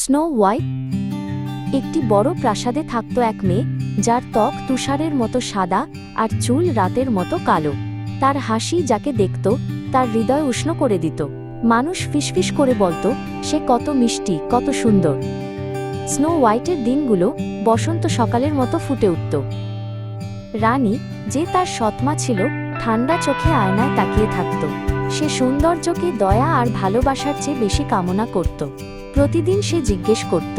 Snow white? একটি বড় প্রাসাদে থাকত এক মেয়ে, যার ত্বক তুষারের মতো সাদা আর চুল রাতের মতো কালো। তার হাসি যাকে দেখত, তার হৃদয় উষ্ণ করে দিত। মানুষ ফিসফিস করে বলতো, সে কত মিষ্টি, কত সুন্দর। স্নো হোয়াইটের দিনগুলো বসন্ত সকালের মতো ফুটে উঠত। রানী, যে তার সৎমা ছিল, ঠান্ডা চোখে আয়নায় তাকিয়ে থাকত। সে সৌন্দর্যকে, দয়া আর ভালোবাসার চেয়ে বেশি কামনা করত। প্রতিদিন সে জিজ্ঞেস করত,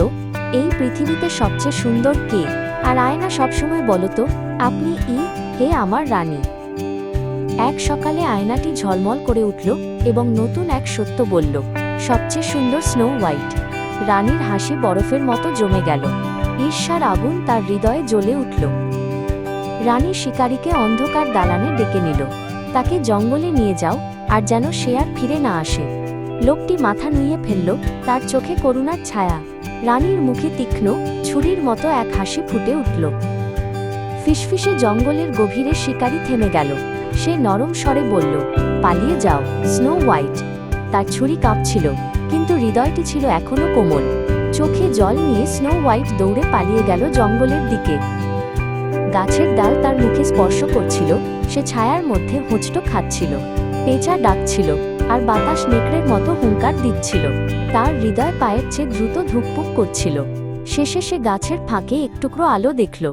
এই পৃথিবীতে সবচেয়ে সুন্দর কে? আর আয়না সবসময় বলতো, আপনি ই, হে আমার রানী। এক সকালে আয়নাটি ঝলমল করে উঠল এবং নতুন এক সত্য বলল, সবচেয়ে সুন্দর স্নো হোয়াইট। রানীর হাসি বরফের মতো জমে গেল। ঈর্ষার আগুন তার হৃদয়ে জ্বলে উঠল। রানী শিকারীকে অন্ধকার দালানে ডেকে নিল, তাকে জঙ্গলে নিয়ে যাও, আর যেন সে আর ফিরে না আসে। লোকটি মাথা নুইয়ে ফেলল, তার চোখে করুণার ছায়া। রানীর মুখে তীক্ষ্ণ, ছুরির মতো এক হাসি ফুটে উঠল। ফিসফিসে জঙ্গলের গভীরে শিকারী থেমে গেল। সে নরম স্বরে বলল, পালিয়ে যাও, স্নো হোয়াইট। তার ছুরি কাঁপছিল, কিন্তু হৃদয়টি ছিল এখনও কোমল। চোখে জল নিয়ে স্নো হোয়াইট দৌড়ে পালিয়ে গেল জঙ্গলের দিকে। গাছের ডাল তার মুখে স্পর্শ করছিল, সে ছায়ার মধ্যে হোঁচটো খাচ্ছিল। পেঁচা ডাকছিল আর বাতাস নেকড়ের মতো হুঙ্কার দিচ্ছিল। তার হৃদয় পায়ের চেয়ে দ্রুত ধুকপুক করছিল। শেষে সে গাছের ফাঁকে একটুকরো আলো দেখল।